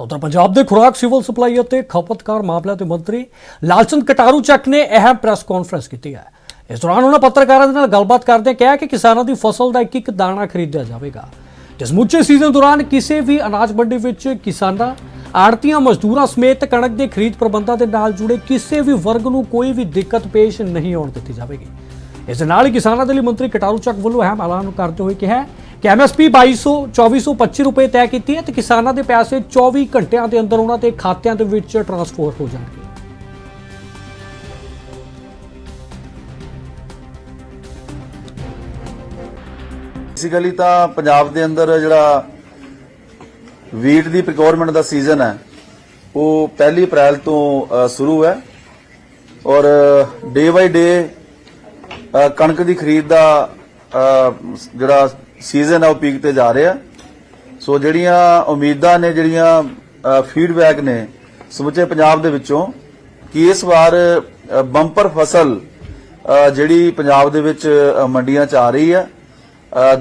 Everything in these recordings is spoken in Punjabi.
ਉਧਰ ਪੰਜਾਬ ਦੇ ਖੁਰਾਕ, ਸਿਵਲ ਸਪਲਾਈ ਅਤੇ ਖਪਤਕਾਰ ਮਾਮਲਿਆਂ ਦੇ ਮੰਤਰੀ ਲਾਲਚੰਦ ਕਟਾਰੂ ਚੱਕ ਨੇ ਅਹਿਮ ਪ੍ਰੈਸ ਕਾਨਫਰੰਸ ਕੀਤੀ ਹੈ। ਇਸ ਦੌਰਾਨ ਉਹਨਾਂ ਪੱਤਰਕਾਰਾਂ ਦੇ ਨਾਲ ਗੱਲਬਾਤ ਕਰਦੇ ਕਿਹਾ ਕਿ ਕਿਸਾਨਾਂ ਦੀ ਫਸਲ ਦਾ ਇੱਕ ਇੱਕ ਦਾਣਾ ਖਰੀਦਿਆ ਜਾਵੇਗਾ। ਤੇ ਸਮੁੱਚੇ ਸੀਜ਼ਨ ਦੌਰਾਨ ਕਿਸੇ ਵੀ ਅਨਾਜ ਮੰਡੀ ਵਿੱਚ ਕਿਸਾਨਾਂ, ਆੜਤੀਆਂ, ਮਜ਼ਦੂਰਾਂ ਸਮੇਤ ਕਣਕ ਦੇ ਖਰੀਦ ਪ੍ਰਬੰਧਾਂ ਦੇ ਨਾਲ ਜੁੜੇ ਕਿਸੇ ਵੀ ਵਰਗ ਨੂੰ ਕੋਈ ਵੀ ਦਿੱਕਤ ਪੇਸ਼ ਨਹੀਂ ਆਉਣ ਦਿੱਤੀ ਜਾਵੇਗੀ। ਇਸ ਦੇ ਨਾਲ ਹੀ ਕਿਸਾਨਾਂ ਦੇ ਲਈ ਮੰਤਰੀ ਕਟਾਰੂ ਚੱਕ ਵੱਲੋਂ ਅਹਿਮ ਐਲਾਨ ਕਰਦੇ ਹੋਏ ਕਿਹਾ ਕਿ ਐਮਐਸਪੀ 2200 2425 ਰੁਪਏ ਤੈਅ ਕੀਤੀ ਹੈ ਤੇ ਕਿਸਾਨਾਂ ਦੇ ਪੈਸੇ 24 ਘੰਟਿਆਂ ਦੇ ਅੰਦਰ ਉਹਨਾਂ ਦੇ ਖਾਤਿਆਂ ਦੇ ਵਿੱਚ ਟਰਾਂਸਫਰ ਹੋ ਜਾਣਗੇ। ਬੇਸਿਕਲੀ ਤਾਂ ਪੰਜਾਬ ਦੇ ਅੰਦਰ ਜਿਹੜਾ ਵੀਟ ਦੀ ਪ੍ਰੋਕਿਉਰਮੈਂਟ ਦਾ ਸੀਜ਼ਨ ਹੈ, ਉਹ ਪਹਿਲੀ ਅਪ੍ਰੈਲ ਤੋਂ ਸ਼ੁਰੂ ਹੈ ਔਰ ਡੇ ਬਾਈ ਡੇ ਕਣਕ ਦੀ ਖਰੀਦ ਦਾ ਜਿਹੜਾ ਸੀਜ਼ਨ ਹੈ ਉਹ ਪੀਕ ਤੇ ਜਾ ਰਿਹਾ ਸੋ ਜਿਹੜੀਆਂ ਉਮੀਦਾਂ ਨੇ, ਜਿਹੜੀਆਂ ਫੀਡਬੈਕ ਨੇ, ਸਮੁੱਚੇ ਪੰਜਾਬ ਦੇ ਵਿੱਚੋਂ, ਕਿ ਇਸ ਵਾਰ ਬੰਪਰ ਫਸਲ ਜਿਹੜੀ ਪੰਜਾਬ ਦੇ ਵਿੱਚ ਮੰਡੀਆਂ 'ਚ ਆ ਰਹੀ ਹੈ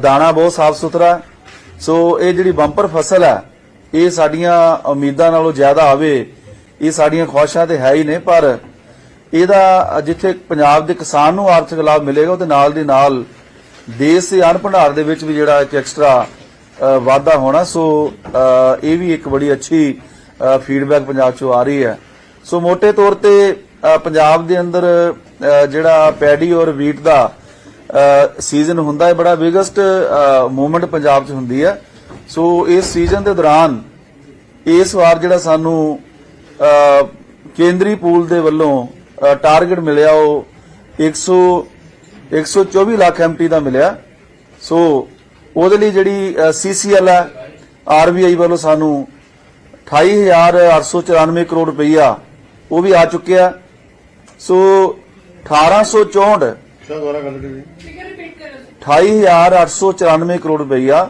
ਦਾਣਾ ਬਹੁਤ ਸਾਫ਼ ਸੁਥਰਾ। ਸੋ ਇਹ ਜਿਹੜੀ ਬੰਪਰ ਫਸਲ ਹੈ ਇਹ ਸਾਡੀਆਂ ਉਮੀਦਾਂ ਨਾਲੋਂ ਜ਼ਿਆਦਾ ਆਵੇ, ਇਹ ਸਾਡੀਆਂ ਖੁਆਇਸ਼ਾਂ ਤੇ ਹੈ ਹੀ ਨੇ, ਪਰ ਇਹਦਾ ਜਿੱਥੇ ਪੰਜਾਬ ਦੇ ਕਿਸਾਨ ਨੂੰ ਆਰਥਿਕ ਲਾਭ ਮਿਲੇਗਾ, ਉਹਦੇ ਨਾਲ ਦੀ ਨਾਲ ਦੇਸ਼ ਦੇ ਆਣ ਭੰਡਾਰ ਦੇ ਵਿੱਚ ਵੀ ਜਿਹੜਾ ਇੱਕ ਐਕਸਟਰਾ ਵਾਧਾ ਹੋਣਾ, ਸੋ ਇਹ ਵੀ ਇੱਕ ਬੜੀ ਅੱਛੀ ਫੀਡਬੈਕ ਪੰਜਾਬ ਚੋਂ ਆ ਰਹੀ ਹੈ। ਸੋ ਮੋٹے ਤੌਰ ਤੇ ਪੰਜਾਬ ਦੇ ਅੰਦਰ ਜਿਹੜਾ ਪੈਡੀ ਔਰ ਵੀਟ ਦਾ ਸੀਜ਼ਨ ਹੁੰਦਾ ਹੈ, ਬੜਾ ਬਿਗੇਸਟ ਮੂਵਮੈਂਟ ਪੰਜਾਬ 'ਚ ਹੁੰਦੀ ਹੈ। ਸੋ ਇਸ ਸੀਜ਼ਨ ਦੇ ਦੌਰਾਨ, ਇਸ ਵਾਰ ਜਿਹੜਾ ਸਾਨੂੰ ਕੇਂਦਰੀ ਪੂਲ ਦੇ ਵੱਲੋਂ ਟਾਰਗੇਟ ਮਿਲਿਆ ਉਹ 100 124 ਲੱਖ ਐਮਟੀ ਦਾ ਮਿਲਿਆ। ਸੋ ਉਹਦੇ ਲਈ ਜਿਹੜੀ ਸੀਸੀਐਲ ਹੈ ਆਰਬੀਆਈ ਵੱਲੋਂ ਸਾਨੂੰ 28894 ਕਰੋੜ ਰੁਪਈਆ ਉਹ ਵੀ ਆ ਚੁੱਕਿਆ। ਸੋ 1864 28894 ਕਰੋੜ ਰੁਪਈਆ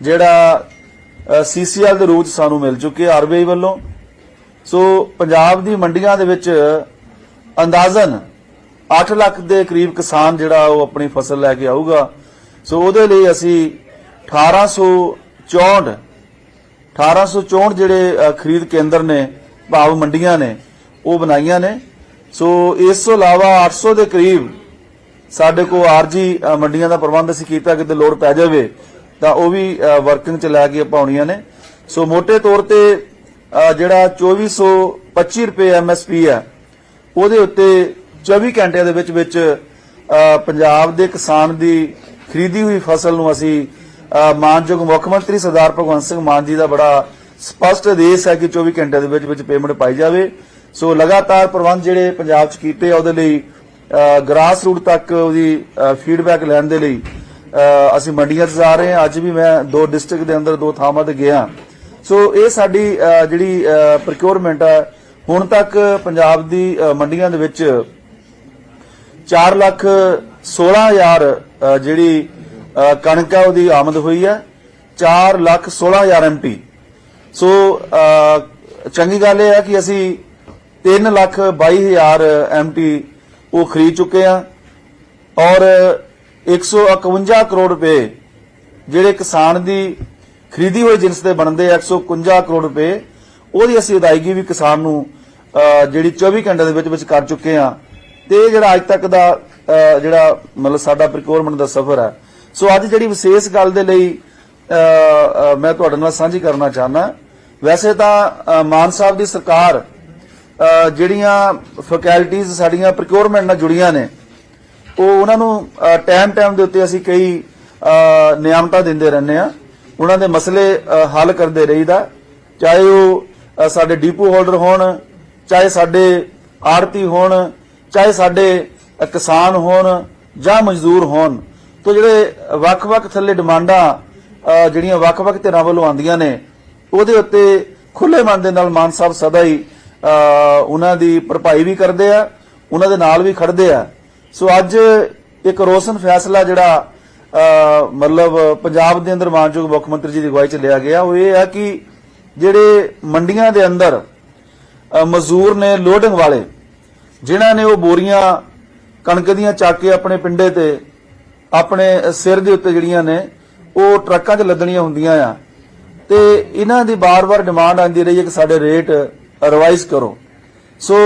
ਜਿਹੜਾ ਸੀਸੀਐਲ ਦੇ ਰੂਪ 'ਚ ਸਾਨੂੰ ਮਿਲ ਚੁੱਕਿਆ ਆਰਬੀਆਈ ਵੱਲੋਂ। ਸੋ ਪੰਜਾਬ ਦੀ ਮੰਡੀਆਂ ਦੇ ਵਿੱਚ ਅੰਦਾਜ਼ਨ 8 ਲੱਖ ਦੇ ਕਰੀਬ ਕਿਸਾਨ ਜਿਹੜਾ ਉਹ ਆਪਣੀ ਫਸਲ ਲੈ ਕੇ ਆਊਗਾ। ਸੋ ਉਹਦੇ ਲਈ ਅਸੀਂ 1864 1864 ਜਿਹੜੇ ਖਰੀਦ ਕੇਂਦਰ ਨੇ ਭਾਵ ਮੰਡੀਆਂ ਨੇ ਉਹ ਬਣਾਈਆਂ ਨੇ। ਸੋ ਇਸ ਤੋਂ ਇਲਾਵਾ 800 ਦੇ ਕਰੀਬ ਸਾਡੇ ਕੋਲ ਆਰਜੀ ਅ, ਮੰਡੀਆਂ ਦਾ ਪ੍ਰਬੰਧ ਅਸੀਂ ਕੀਤਾ ਕਿਤੇ ਲੋੜ ਪੈ ਜਾਵੇ ਤਾਂ ਉਹ ਵੀ ਵਰਕਿੰਗ ਚ ਲੈ ਕੇ ਪਾਉਣੀਆਂ ਨੇ। ਸੋ ਮੋٹے ਤੌਰ ਤੇ ਅ, ਜਿਹੜਾ 2425 ਰੁਪਏ ਐਮਐਸਪੀ ਹੈ ਉਹਦੇ ਉੱਤੇ 24 ਘੰਟਿਆਂ ਦੇ ਵਿੱਚ ਵਿੱਚ ਪੰਜਾਬ ਦੇ ਕਿਸਾਨ ਦੀ ਖਰੀਦੀ ਹੋਈ ਫਸਲ ਨੂੰ ਅਸੀਂ ਮਾਨਯੋਗ ਮੁੱਖ ਮੰਤਰੀ ਸਰਦਾਰ ਭਗਵੰਤ ਸਿੰਘ ਮਾਨ ਜੀ ਦਾ ਬੜਾ ਸਪਸ਼ਟ ਆਦੇਸ਼ ਹੈ ਕਿ 24 ਘੰਟਿਆਂ ਦੇ ਵਿੱਚ ਵਿੱਚ ਪੇਮੈਂਟ ਪਾਈ ਜਾਵੇ। ਸੋ ਲਗਾਤਾਰ ਪ੍ਰਬੰਧ ਜਿਹੜੇ ਪੰਜਾਬ 'ਚ ਕੀਤੇ ਆ, ਉਹਦੇ ਲਈ ਗ੍ਰਾਸ ਰੂਟ ਤੱਕ ਉਹਦੀ ਫੀਡਬੈਕ ਲੈਣ ਦੇ ਲਈ ਅਸੀਂ ਮੰਡੀਆਂ 'ਚ ਜਾ ਰਹੇ ਹਾਂ। ਅੱਜ ਵੀ ਮੈਂ ਦੋ ਡਿਸਟ੍ਰਿਕਟ ਦੇ ਅੰਦਰ ਦੋ ਥਾਵਾਂ ਤੇ ਗਿਆ। ਸੋ ਇਹ ਸਾਡੀ ਜਿਹੜੀ ਪ੍ਰੋਕਿਉਰਮੈਂਟ ਹੈ ਹੁਣ ਤੱਕ ਪੰਜਾਬ ਦੀ ਮੰਡੀਆਂ ਦੇ ਵਿੱਚ 4 ਲੱਖ 16000 ਅ, ਜਿਹੜੀ ਕਣਕ ਹੈ ਉਹਦੀ ਆਮਦ ਹੋਈ ਹੈ। 4 ਲੱਖ 16000 ਐਮਟੀ ਸੋ ਚੰਗੀ ਗੱਲ ਇਹ ਹੈ ਕਿ ਅਸੀਂ 3 ਲੱਖ 22000 ਐਮਟੀ ਉਹ ਖਰੀਦ ਚੁੱਕੇ ਆ ਔਰ 151 ਕਰੋੜ ਰੁਪਏ ਜਿਹੜੇ ਕਿਸਾਨ ਦੀ ਖਰੀਦੀ ਹੋਈ ਜਿੰਸ ਦੇ ਬਣਦੇ ਆ 151 ਕਰੋੜ ਰੁਪਏ ਉਹਦੀ ਅਸੀਂ ਅਦਾਇਗੀ ਵੀ ਕਿਸਾਨ ਨੂੰ ਜਿਹੜੀ 24 ਘੰਟੇ ਦੇ ਵਿੱਚ ਵਿੱਚ ਕਰ ਚੁੱਕੇ ਆ ਤੇ ਇਹ ਜਿਹੜਾ ਅੱਜ ਤੱਕ ਦਾ ਜਿਹੜਾ ਮਤਲਬ ਸਾਡਾ ਪ੍ਰੋਕਿਉਰਮੈਂਟ ਦਾ ਸਫ਼ਰ ਹੈ। ਸੋ ਅੱਜ ਜਿਹੜੀ ਵਿਸ਼ੇਸ਼ ਗੱਲ ਦੇ ਲਈ ਮੈਂ ਤੁਹਾਡੇ ਨਾਲ ਸਾਂਝੀ ਕਰਨਾ ਚਾਹਨਾ ਵੈਸੇ ਤਾਂ ਮਾਨ ਸਾਹਿਬ ਦੀ ਸਰਕਾਰ ਜਿਹੜੀਆਂ ਫੈਕਲਟੀਆਂ ਸਾਡੀਆਂ ਪ੍ਰੋਕਿਉਰਮੈਂਟ ਨਾਲ ਜੁੜੀਆਂ ਨੇ ਉਹ ਉਹਨਾਂ ਨੂੰ ਟਾਈਮ ਟਾਈਮ ਦੇ ਉੱਤੇ ਅਸੀਂ ਕਈ ਅ, ਦਿੰਦੇ ਰਹਿੰਦੇ ਆ ਉਹਨਾਂ ਦੇ ਮਸਲੇ ਹੱਲ ਕਰਦੇ ਰਹੀਦਾ। ਚਾਹੇ ਉਹ ਸਾਡੇ ਡੀਪੂ ਹੋਲਡਰ ਹੋਣ ਚਾਹੇ ਸਾਡੇ ਆਰਤੀ ਹੋਣ ਚਾਹੇ ਸਾਡੇ ਕਿਸਾਨ ਹੋਣ ਜਾਂ ਮਜ਼ਦੂਰ ਹੋਣ, ਤੋਂ ਜਿਹੜੇ ਵੱਖ-ਵੱਖ ਥੱਲੇ ਡਿਮਾਂਡਾਂ ਜਿਹੜੀਆਂ ਵੱਖ-ਵੱਖ ਧਿਰਾਂ ਵੱਲੋਂ ਆਉਂਦੀਆਂ ਨੇ, ਉਹਦੇ ਉੱਤੇ ਖੁੱਲੇ ਮਨ ਦੇ ਨਾਲ ਮਾਨ ਸਾਹਿਬ ਸਦਾ ਹੀ ਉਹਨਾਂ ਦੀ ਭਰਪਾਈ ਵੀ ਕਰਦੇ ਆ, ਉਹਨਾਂ ਦੇ ਨਾਲ ਵੀ ਖੜਦੇ ਆ। ਸੋ ਅੱਜ ਇੱਕ ਰੋਸ਼ਨ ਫੈਸਲਾ ਜਿਹੜਾ ਮਤਲਬ ਪੰਜਾਬ ਦੇ ਅੰਦਰ ਮਾਨਯੋਗ ਮੁੱਖ ਮੰਤਰੀ ਜੀ ਦੀ ਅਗਵਾਈ ਚ ਲਿਆ ਗਿਆ, ਉਹ ਇਹ ਆ ਕਿ ਜਿਹੜੇ ਮੰਡੀਆਂ ਦੇ ਅੰਦਰ ਮਜ਼ਦੂਰ ਨੇ ਲੋਡਿੰਗ ਵਾਲੇ ਜਿਨ੍ਹਾਂ ਨੇ ਉਹ ਬੋਰੀਆਂ ਕਣਕ ਦੀਆਂ ਚੱਕ ਕੇ ਆਪਣੇ ਪਿੰਡੇ ਤੇ, ਆਪਣੇ ਸਿਰ ਦੇ ਉੱਤੇ ਜਿਹੜੀਆਂ ਨੇ, ਉਹ ਟਰੱਕਾਂ 'ਚ ਲੱਦਣੀਆਂ ਹੁੰਦੀਆਂ ਆ। ਤੇ ਇਹਨਾਂ ਦੀ ਬਾਰ-ਬਾਰ ਡਿਮਾਂਡ ਆਂਦੀ ਰਹੀ ਹੈ ਕਿ ਸਾਡੇ ਰੇਟ ਰਿਵਾਈਜ਼ ਕਰੋ। ਸੋ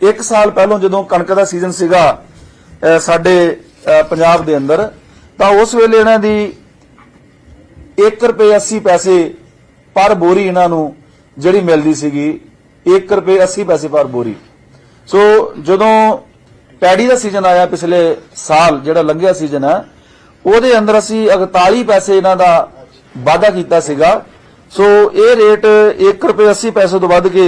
ਇੱਕ ਸਾਲ ਪਹਿਲਾਂ ਜਦੋਂ ਕਣਕ ਦਾ ਸੀਜ਼ਨ ਸੀਗਾ ਸਾਡੇ ਪੰਜਾਬ ਦੇ ਅੰਦਰ, ਤਾਂ ਉਸ ਵੇਲੇ ਇਹਨਾਂ ਦੀ 1 ਰੁਪਏ 80 ਪੈਸੇ ਪਰ ਬੋਰੀ ਇਹਨਾਂ ਨੂੰ ਜਿਹੜੀ ਮਿਲਦੀ ਸੀਗੀ 1 ਰੁਪਏ 80 ਪੈਸੇ ਪਰ ਬੋਰੀ। ਸੋ ਜਦੋਂ ਪੈਡੀ ਦਾ ਸੀਜ਼ਨ ਆਇਆ ਪਿਛਲੇ ਸਾਲ, ਜਿਹੜਾ ਲੰਘਿਆ ਸੀਜ਼ਨ ਹੈ, ਉਹਦੇ ਅੰਦਰ ਅਸੀਂ 41 ਪੈਸੇ ਇਹਨਾਂ ਦਾ ਵਾਅਦਾ ਕੀਤਾ ਸੀਗਾ। ਸੋ ਇਹ ਰੇਟ 1 ਰੁਪਏ 80 ਪੈਸੇ ਤੋਂ ਵੱਧ ਕੇ